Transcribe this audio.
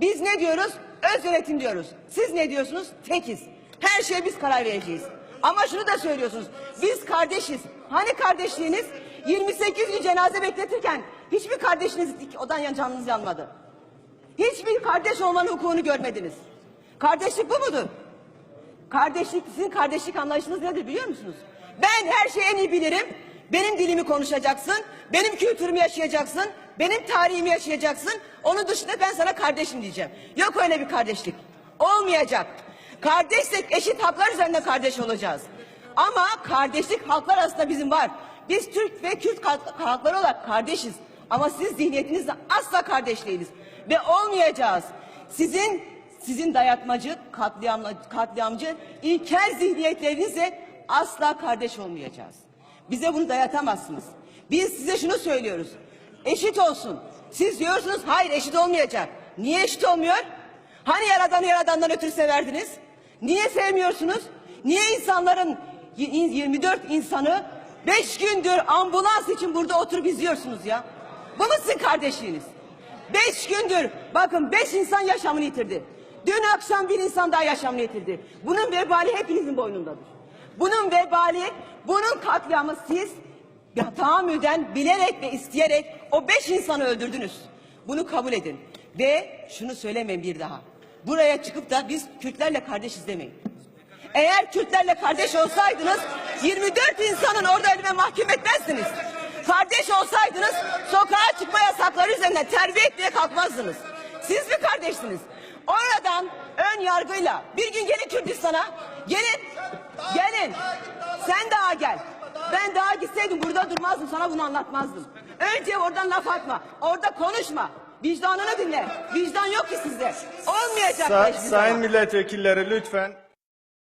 Biz ne diyoruz? Öz yönetim diyoruz. Siz ne diyorsunuz? Tekiz. Her şeye biz karar vereceğiz. Ama şunu da söylüyorsunuz. Biz kardeşiz. Hani kardeşliğiniz? 28 gün cenaze bekletirken hiçbir kardeşiniz odan yan canınız yanmadı. Hiçbir kardeş olmanın hukukunu görmediniz. Kardeşlik bu mudur? Kardeşlik, sizin kardeşlik anlayışınız nedir biliyor musunuz? Ben her şeyi en iyi bilirim. Benim dilimi konuşacaksın. Benim kültürümü yaşayacaksın. Benim tarihimi yaşayacaksın. Onun dışında ben sana kardeşim diyeceğim. Yok öyle bir kardeşlik. Olmayacak. Kardeşsek eşit haklar üzerinde kardeş olacağız. Ama kardeşlik halklar arasında bizim var. Biz Türk ve Kürt halk- halkları olarak kardeşiz. Ama siz zihniyetinizle asla kardeş değiliz. Ve olmayacağız. Sizin sizin dayatmacı, katliamla, katliamcı, ilkel zihniyetlerinizle asla kardeş olmayacağız. Bize bunu dayatamazsınız. Biz size şunu söylüyoruz. Eşit olsun. Siz diyorsunuz hayır eşit olmayacak. Niye eşit olmuyor? Hani yaradanı yaradandan ötürü severdiniz? Niye sevmiyorsunuz? Niye insanların y- 24 insanı 5 gündür ambulans için burada oturup izliyorsunuz ya? Bu mu sizin kardeşliğiniz? Beş gündür bakın beş insan yaşamını yitirdi. Dün akşam bir insan daha yaşamını yitirdi. Bunun vebali hepinizin boynundadır. Bunun vebali, bunun katliamı siz ya, tahammüden bilerek ve isteyerek o beş insanı öldürdünüz. Bunu kabul edin. Ve şunu söylemeyin bir daha. Buraya çıkıp da biz Kürtlerle kardeşiz demeyin. Eğer Kürtlerle kardeş olsaydınız 24 insanın orada ölüme mahkum etmezdiniz. Kardeş olsaydınız sokağa çıkma yasakları üzerine terbiye etmeye kalkmazdınız. Siz mi kardeşsiniz? Oradan ön yargıyla bir gün gelin Kürdistan'a. Gelin. Gelin. Sen daha gel. Ben daha gitseydim burada durmazdım sana bunu anlatmazdım. Önce oradan laf atma. Orada konuşma. Vicdanını dinle. Vicdan yok ki sizde. Olmayacak. Sa- sayın milletvekilleri lütfen